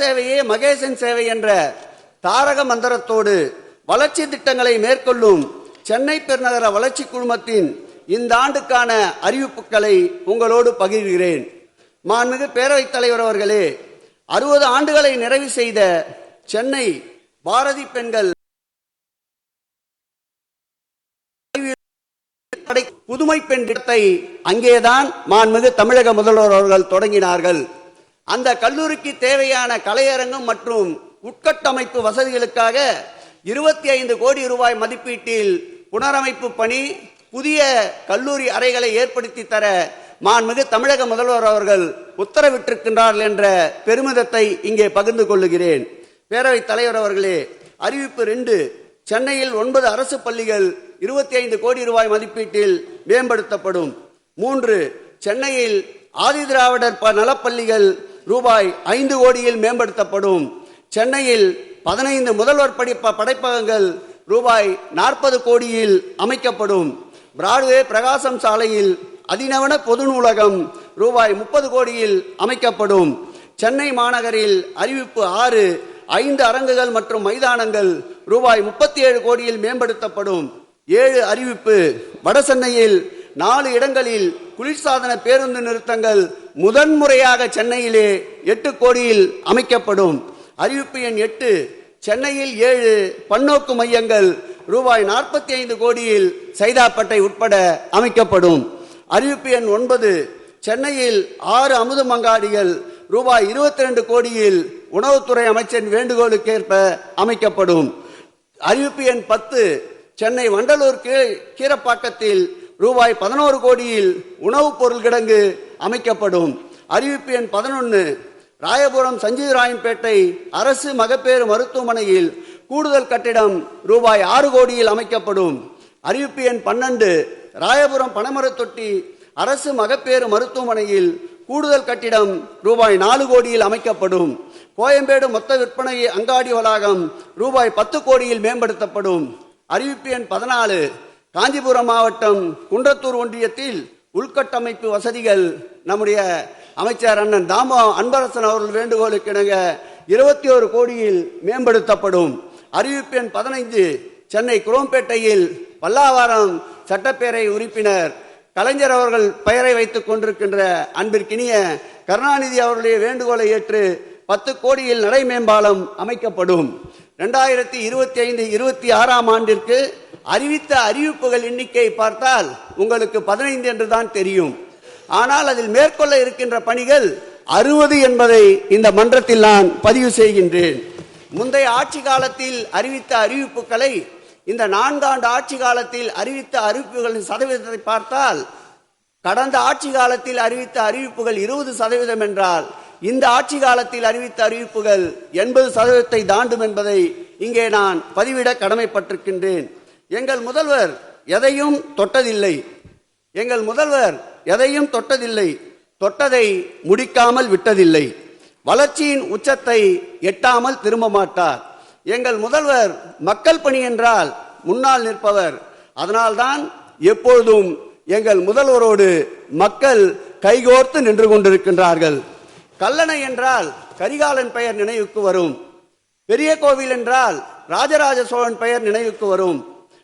சேவையே மகேசன் சேவை என்ற தாரக மந்திரத்தோடு வளர்ச்சி திட்டங்களை மேற்கொள்ளும் சென்னை பெருநகர வளர்ச்சி குழுமத்தின் இந்த ஆண்டுக்கான அறிவிப்புகளை உங்களோடு பகிர்கிறேன். மாண்புமிகு பேரவைத் தலைவர் அவர்களே அறுபது ஆண்டுகளை நிறைவு செய்த சென்னை பாரதி பெண்கள் புதுமை பெண் திட்டத்தை அங்கேதான் மாண்புமிகு தமிழக முதல்வர் அவர்கள் தொடங்கினார்கள். அந்த கல்லூரிக்கு தேவையான கலையரங்கம் மற்றும் உட்கட்டமைப்பு வசதிகளுக்காக இருபத்தி ஐந்து கோடி ரூபாய் மதிப்பீட்டில் புனரமைப்பு பணி புதிய கல்லூரி அறைகளை ஏற்படுத்தி தர மாண்புமிகு தமிழக முதல்வர் அவர்கள் உத்தரவிட்டிருக்கின்றார்கள் என்ற பெருமிதத்தை இங்கே பகிர்ந்து கொள்ளுகிறேன். பேரவைத் தலைவர் அவர்களே அறிவிப்பு ரெண்டு சென்னையில் ஒன்பது அரசு பள்ளிகள் இருபத்தி ஐந்து கோடி ரூபாய் மதிப்பீட்டில் மேம்படுத்தப்படும். மூன்று சென்னையில் ஆதிதிராவிடர் ப- நலப்பள்ளிகள் ரூபாய் ஐந்து கோடியில் மேம்படுத்தப்படும். சென்னையில் பதினைந்து முதல்வர் படிப்ப படைப்பகங்கள் ரூபாய் நாற்பது கோடியில் அமைக்கப்படும். பிராட்வே பிரகாசம் சாலையில் அதிநவன பொது நூலகம் ரூபாய் முப்பது கோடியில் அமைக்கப்படும். சென்னை மாநகரில் அறிவிப்பு ஆறு ஐந்து அரங்குகள் மற்றும் மைதானங்கள் ரூபாய் முப்பத்தி ஏழு கோடியில் மேம்படுத்தப்படும். ஏழு அறிவிப்பு வடசென்னையில் நாலு இடங்களில் குளிர்சாதன பேருந்து நிறுத்தங்கள் முதன்முறையாக சென்னையிலே எட்டு கோடியில் அமைக்கப்படும். அறிவிப்பு எண் எட்டு சென்னையில் ஏழு பன்னோக்கு மையங்கள் ரூபாய் நாற்பத்தி ஐந்து கோடியில் சைதாப்பேட்டை உட்பட அமைக்கப்படும். அறிவிப்பு எண் ஒன்பது சென்னையில் ஆறு அமுதமங்காடிகள் ரூபாய் இருபத்தி ரெண்டு கோடியில் உணவுத்துறை அமைச்சரின் வேண்டுகோளுக்கேற்ப அமைக்கப்படும். அறிவிப்பு எண் பத்து சென்னை வண்டலூர் கீழப்பாக்கத்தில் கீரப்பாக்கத்தில் ரூபாய் பதினோரு கோடியில் உணவுப் பொருள் கிடங்கு அமைக்கப்படும். அறிவிப்பு எண் பதினொன்று ராயபுரம் சஞ்சீவ் ராயன்பேட்டை அரசு மகப்பேறு மருத்துவமனையில் கூடுதல் கட்டிடம் ரூபாய் ஆறு கோடியில் அமைக்கப்படும். அறிவிப்பு எண் பன்னெண்டு. ராயபுரம் பனைமரத் தொட்டி அரசு மகப்பேறு மருத்துவமனையில் கூடுதல் கட்டிடம் ரூபாய் நாலு கோடியில் அமைக்கப்படும். கோயம்பேடு மொத்த விற்பனை அங்காடி வளாகம் ரூபாய் பத்து கோடியில் மேம்படுத்தப்படும். அறிவிப்பு எண் பதினாலு. காஞ்சிபுரம் மாவட்டம் குன்றத்தூர் ஒன்றியத்தில் உள்கட்டமைப்பு வசதிகள் நம்முடைய அமைச்சர் அண்ணன் தாமோ அன்பரசன் அவர்கள் வேண்டுகோளுக்கு இணங்க இருபத்தி ஒரு கோடியில் மேம்படுத்தப்படும். அறிவிப்பு எண் பதினைந்து சென்னை குரோம்பேட்டையில் பல்லாவாரம் சட்டப்பேரவை உறுப்பினர் கலைஞர் அவர்கள் பெயரை வைத்துக் கொண்டிருக்கின்ற அன்பிற்கினிய கருணாநிதி அவர்களுடைய வேண்டுகோளை ஏற்று பத்து கோடியில் நடை மேம்பாலம் அமைக்கப்படும். ரெண்டாயிரத்தி இருபத்தி ஐந்து இருபத்தி ஆறாம் ஆண்டிற்கு அறிவித்த அறிவிப்புகள் எண்ணிக்கை பார்த்தால் உங்களுக்கு பதினைந்து என்றுதான் தெரியும். ஆனால் அதில் மேற்கொள்ள இருக்கின்ற பணிகள் அறுபது என்பதை இந்த மன்றத்தில் நான் பதிவு செய்கின்றேன். முந்தைய ஆட்சி காலத்தில் அறிவித்த அறிவிப்புகளை இந்த நான்காண்டு ஆட்சி காலத்தில் அறிவித்த அறிவிப்புகளின் சதவீதத்தை பார்த்தால் கடந்த ஆட்சி காலத்தில் அறிவித்த அறிவிப்புகள் இருபது சதவீதம் என்றால் இந்த ஆட்சி காலத்தில் அறிவித்த அறிவிப்புகள் எண்பது சதவீதத்தை தாண்டும் என்பதை இங்கே நான் பதிவிட கடமைப்பட்டிருக்கின்றேன். எங்கள் முதல்வர் எதையும் தொட்டதில்லை. எங்கள் முதல்வர் எதையும் தொட்டதில்லை. தொட்டதை முடிக்காமல் விட்டதில்லை. வளர்ச்சியின் உச்சத்தை எட்டாமல் திரும்ப மாட்டார். எங்கள் முதல்வர் மக்கள் பணி என்றால் முன்னால் நிற்பவர். அதனால்தான் எப்பொழுதும் எங்கள் முதல்வரோடு மக்கள் கைகோர்த்து நின்று கொண்டிருக்கின்றார்கள். கல்லணை என்றால் கரிகாலன் பெயர் நினைவுக்கு வரும். பெரிய கோவில் என்றால் ராஜராஜ சோழன் பெயர் நினைவுக்கு வரும்.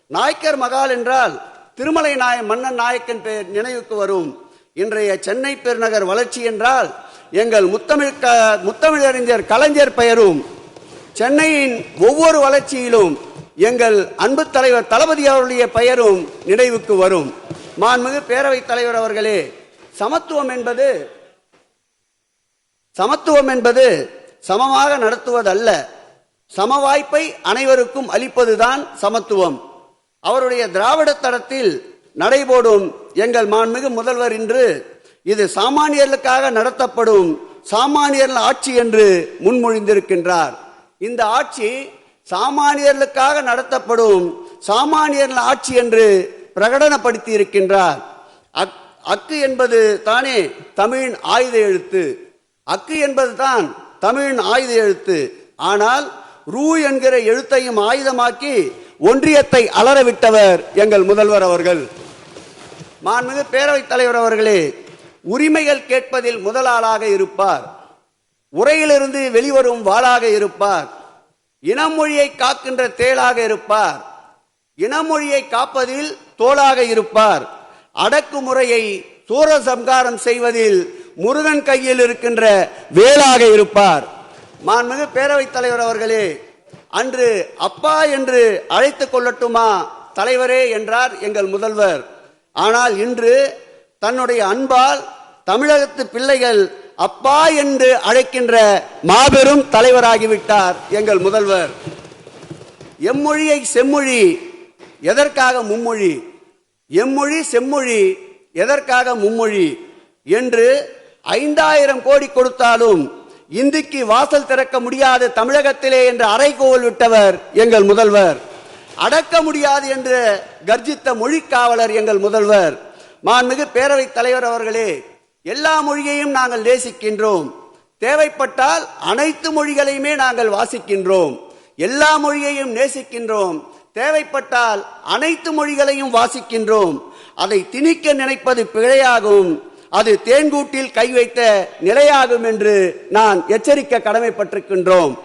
நாயக்கர் மகால் என்றால் திருமலை நாய மன்னன் நாயக்கன் பெயர் நினைவுக்கு வரும். இன்றைய சென்னை பெருநகர் வளர்ச்சி என்றால் எங்கள் முத்தமிழ் க- முத்தமிழறிஞர் கலைஞர் பெயரும் சென்னையின் ஒவ்வொரு வளர்ச்சியிலும் எங்கள் அன்பு தலைவர் தளபதி அவருடைய பெயரும் நினைவுக்கு வரும். மாண்புமிகு பேரவைத் தலைவர் அவர்களே சமத்துவம் என்பது சமத்துவம் என்பது சமமாக நடத்துவதல்ல. சம வாய்ப்பை அனைவருக்கும் அளிப்பதுதான் சமத்துவம். அவருடைய திராவிட தரத்தில் நடைபோடும். எங்கள் மாண்புமிகு முதல்வர் இன்று இது சாமானியர்களுக்காக நடத்தப்படும் சாமானியர்கள் ஆட்சி என்று முன்மொழிந்திருக்கின்றார். இந்த ஆட்சி சாமானியர்களுக்காக நடத்தப்படும் சாமானியர்கள் ஆட்சி என்று பிரகடனப்படுத்தி இருக்கின்றார் அக்- அக்கு என்பது தானே தமிழின் ஆயுத எழுத்து. அக்கு என்பது தான் தமிழின் ஆயுத எழுத்து. ஆனால் ரூ என்கிற எழுத்தையும் ஆயுதமாக்கி ஒன்றியத்தை அலறவிட்டவர் எங்கள் முதல்வர் அவர்கள். மாண்புமிகு பேரவைத் தலைவர் அவர்களே உரிமைகள் கேட்பதில் முதலாளாக இருப்பார். உரையிலிருந்து வெளிவரும் வாளாக இருப்பார். இனமொழியை காக்கின்ற தேளாக இருப்பார். இனமொழியை காப்பதில் தோளாக இருப்பார். அடக்குமுறையை சூரசம்காரம் செய்வதில் முருகன் கையில் இருக்கின்ற வேளாக இருப்பார். மாண்புமிகு பேரவைத் தலைவர் அவர்களே அன்று அப்பா என்று அழைத்துக் கொள்ளட்டுமா? தலைவரே என்றார் எங்கள் முதல்வர். ஆனால் இன்று தன்னுடைய அன்பால் தமிழகத்து பிள்ளைகள் அப்பா என்று அழைக்கின்ற மாபெரும் தலைவராகிவிட்டார் எங்கள் முதல்வர். எம்மொழியை செம்மொழி எதற்காக மும்மொழி? எம்மொழி செம்மொழி எதற்காக மும்மொழி? என்று ஐந்தாயிரம் கோடி கொடுத்தாலும் இந்திக்கு வாசல் திறக்க முடியாது தமிழகத்திலே என்று அறைகோல் விட்டவர் எங்கள் முதல்வர். அடக்க முடியாது என்று கர்ஜித்த மொழி காவலர் எங்கள் முதல்வர். மாண்புமிகு பேரவைத் தலைவர் அவர்களே எல்லா மொழியையும் நாங்கள் நேசிக்கின்றோம். தேவைப்பட்டால் அனைத்து மொழிகளையுமே நாங்கள் வாசிக்கின்றோம். எல்லா மொழியையும் நேசிக்கின்றோம். தேவைப்பட்டால் அனைத்து மொழிகளையும் வாசிக்கின்றோம். அதை திணிக்க நினைப்பது பிழையாகும். அது தேன்கூட்டில் கை வைத்த நிலையாகும் என்று நான் எச்சரிக்க கடமைப்பட்டிருக்கின்றோம்.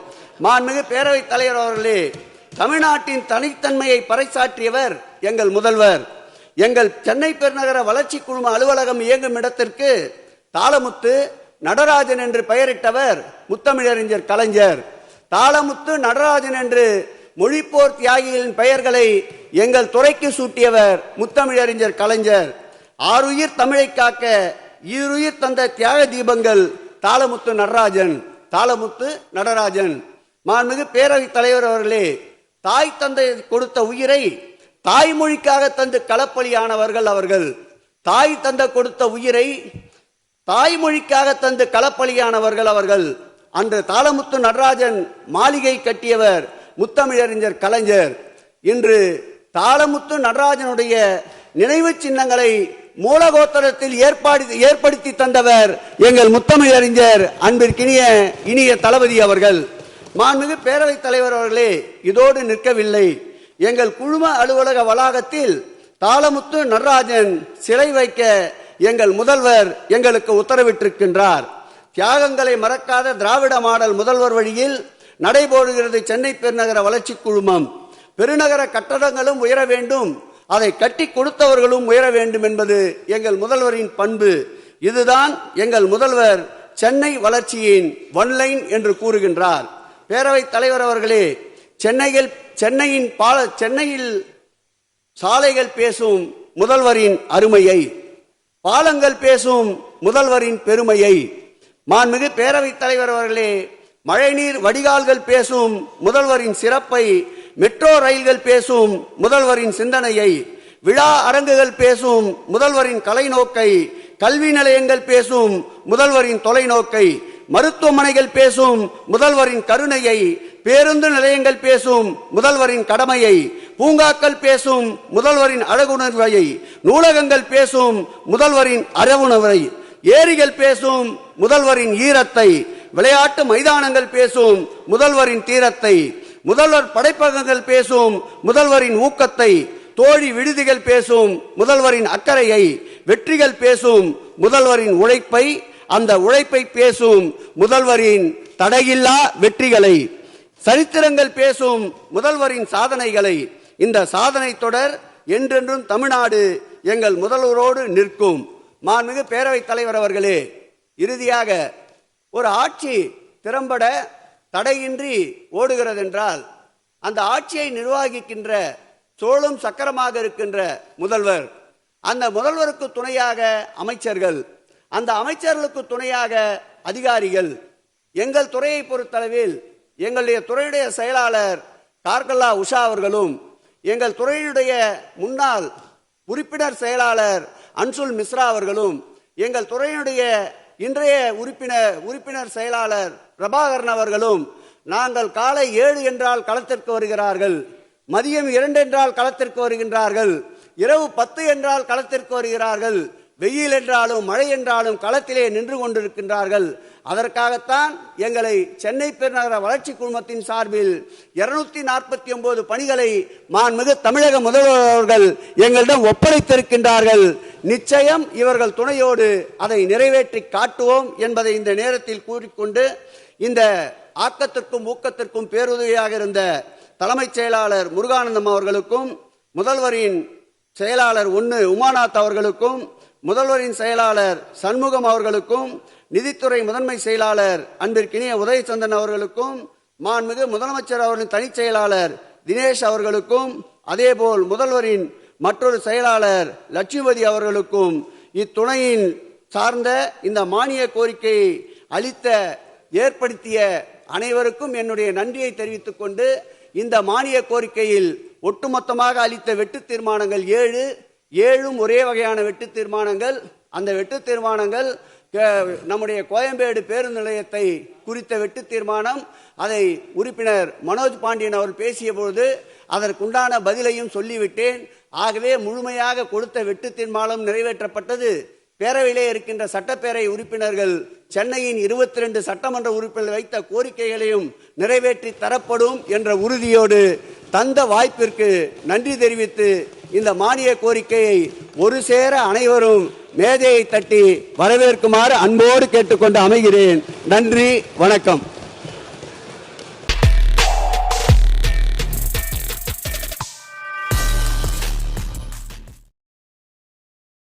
மாண்புமிகு பேரவைத் தலைவர் அவர்களே தமிழ்நாட்டின் தனித்தன்மையை பறைசாற்றியவர் எங்கள் முதல்வர். எங்கள் சென்னை பெருநகர வளர்ச்சி குழும அலுவலகம் இயங்கும் இடத்திற்கு தாளமுத்து நடராஜன் என்று பெயரிட்டவர் முத்தமிழறிஞர் கலைஞர். தாளமுத்து நடராஜன் என்று மொழிப்போர் தியாகிகளின் பெயர்களை எங்கள் துறைக்கு சூட்டியவர் முத்தமிழறிஞர் கலைஞர். ஆறுயிர் தமிழை காக்க ஈருயிர் தந்த தியாக தீபங்கள் தாளமுத்து நடராஜன் தாளமுத்து நடராஜன். மாண்புமிகு பேரவைத் தலைவர் அவர்களே தாய் தந்தை கொடுத்த உயிரை தாய்மொழிக்காக தந்து களப்பலியானவர்கள் அவர்கள். தாய் தந்த கொடுத்த உயிரை தாய்மொழிக்காக தந்து களப்பலியானவர்கள் அவர்கள். அன்று தாளமுத்து நடராஜன் மாளிகை கட்டியவர் முத்தமிழறிஞர் கலைஞர். இன்று தாளமுத்து நடராஜனுடைய நினைவு சின்னங்களை மூலகோத்தரத்தில் ஏற்பாடு ஏற்படுத்தி தந்தவர் எங்கள் முத்தமிழறிஞர் அன்பிற்கினிய இனிய தளபதி அவர்கள். மாண்புமிகு பேரவைத் தலைவர் அவர்களே இதோடு நிற்கவில்லை. எங்கள் குழும அலுவலக வளாகத்தில் தாளமுத்து நடராஜன் சிலை வைக்க எங்கள் முதல்வர் எங்களுக்கு உத்தரவிட்டிருக்கின்றார். தியாகங்களை மறக்காத திராவிட மாடல் முதல்வர் வழியில் நடைபோடுகிறது சென்னை பெருநகர வளர்ச்சி குழுமம். பெருநகர கட்டடங்களும் உயர வேண்டும். அதை கட்டி கொடுத்தவர்களும் உயர வேண்டும் என்பது எங்கள் முதல்வரின் பண்பு. இதுதான் எங்கள் முதல்வர் சென்னை வளர்ச்சியின் ஒன்லைன் என்று கூறுகின்றார். பேரவைத் தலைவர் அவர்களே சென்னையில் சென்னையின் பால சென்னையில் சாலைகள் பேசும் முதல்வரின் அருமையை பாலங்கள் பேசும் முதல்வரின் பெருமையை மாண்புமிகு பேரவைத் தலைவர் அவர்களே மழைநீர் வடிகால்கள் பேசும் முதல்வரின் சிறப்பை மெட்ரோ ரயில்கள் பேசும் முதல்வரின் சிந்தனையை விழா அரங்குகள் பேசும் முதல்வரின் கலைநோக்கை கல்வி நிலையங்கள் பேசும் முதல்வரின் தொலைநோக்கை மருத்துவமனைகள் பேசும் முதல்வரின் கருணையை பேருந்து நிலையங்கள் பேசும் முதல்வரின் கடமையை பூங்காக்கள் பேசும் முதல்வரின் அழகுணர்வையை நூலகங்கள் பேசும் முதல்வரின் அறவுணர்வை ஏரிகள் பேசும் முதல்வரின் ஈரத்தை விளையாட்டு மைதானங்கள் பேசும் முதல்வரின் தீரத்தை முதல்வர் படைப்பகங்கள் பேசும் முதல்வரின் ஊக்கத்தை தோழி விடுதிகள் பேசும் முதல்வரின் அக்கறையை வெற்றிகள் பேசும் முதல்வரின் உழைப்பை அந்த உழைப்பை பேசும் முதல்வரின் தடையில்லா வெற்றிகளை சரித்திரங்கள் பேசும் முதல்வரின் சாதனைகளை இந்த சாதனை தொடர் என்றென்றும் தமிழ்நாடு எங்கள் முதல்வரோடு நிற்கும். மாண்புமிகு பேரவைத் தலைவர் அவர்களே இறுதியாக ஒரு ஆட்சி திறம்பட தடையின்றி ஓடுகிறது என்றால் அந்த ஆட்சியை நிர்வகிக்கின்ற சோழும் சக்கரமாக இருக்கின்ற முதல்வர் அந்த முதல்வருக்கு துணையாக அமைச்சர்கள் அந்த அமைச்சர்களுக்கு துணையாக அதிகாரிகள் எங்கள் துறையை பொறுத்தளவில் எங்களுடைய துறையுடைய செயலாளர் கார்கல்லா உஷா அவர்களும் எங்கள் துறையுடைய முன்னாள் உறுப்பினர் செயலாளர் அன்சுல் மிஸ்ரா அவர்களும் எங்கள் துறையினுடைய இன்றைய உறுப்பினர் உறுப்பினர் செயலாளர் பிரபாகரன் அவர்களும் நாங்கள் காலை ஏழு என்றால் களத்திற்கு வருகிறார்கள் மதியம் இரண்டு என்றால் களத்திற்கு வருகின்றார்கள் இரவு பத்து என்றால் களத்திற்கு வருகிறார்கள் வெயில் என்றாலும் மழை என்றாலும் களத்திலே நின்று கொண்டிருக்கின்றார்கள். அதற்காகத்தான் எங்களை சென்னை பெருநகர வளர்ச்சி குழுமத்தின் சார்பில் இருநூத்தி நாற்பத்தி ஒன்பது பணிகளை மாண்புமிகு தமிழக முதல்வர் அவர்கள் எங்களிடம் ஒப்படைத்திருக்கின்றார்கள். நிச்சயம் இவர்கள் துணையோடு அதை நிறைவேற்றி காட்டுவோம் என்பதை இந்த நேரத்தில் கூறிக்கொண்டு இந்த ஆக்கத்திற்கும் ஊக்கத்திற்கும் பேருதவியாக இருந்த தலைமைச் செயலாளர் முருகானந்தம் அவர்களுக்கும் முதல்வரின் செயலாளர் ஒன்று உமாநாத் அவர்களுக்கும் முதல்வரின் செயலாளர் சண்முகம் அவர்களுக்கும் நிதித்துறை முதன்மை செயலாளர் அன்பிற்கினிய உதயச்சந்திரன் அவர்களுக்கும் மாண்புமிகு முதலமைச்சர் அவர்களின் தனிச் செயலாளர் தினேஷ் அவர்களுக்கும் அதேபோல் முதல்வரின் மற்றொரு செயலாளர் லட்சுமதி அவர்களுக்கும் இத்துணையின் சார்ந்த இந்த மானிய கோரிக்கையை அளித்த ஏற்படுத்திய அனைவருக்கும் என்னுடைய நன்றியை தெரிவித்துக் கொண்டு இந்த மானிய கோரிக்கையில் ஒட்டுமொத்தமாக அளித்த வெட்டு தீர்மானங்கள் ஏழு ஏழும் ஒரே வகையான வெட்டு தீர்மானங்கள். அந்த வெட்டு தீர்மானங்கள் நம்முடைய கோயம்பேடு பேருந்து நிலையத்தை குறித்த வெட்டு தீர்மானம். அதை உறுப்பினர் மனோஜ் பாண்டியன் அவர் பேசிய பொழுது அதற்குண்டான பதிலையும் சொல்லிவிட்டேன். ஆகவே முழுமையாக கொடுத்த வெட்டு தீர்மானம் நிறைவேற்றப்பட்டது. பேரவையிலே இருக்கின்ற சட்டப்பேரவை உறுப்பினர்கள் சென்னையின் இருபத்தி ரெண்டு சட்டமன்ற உறுப்பினர்கள் வைத்த கோரிக்கைகளையும் நிறைவேற்றி தரப்படும் என்ற உறுதியோடு தந்த வாய்ப்பிற்கு நன்றி தெரிவித்து இந்த மானிய கோரிக்கையை ஒரு சேர அனைவரும் மேதையை தட்டி வரவேற்குமாறு அன்போடு கேட்டுக்கொண்டு அமைகிறேன். நன்றி வணக்கம்.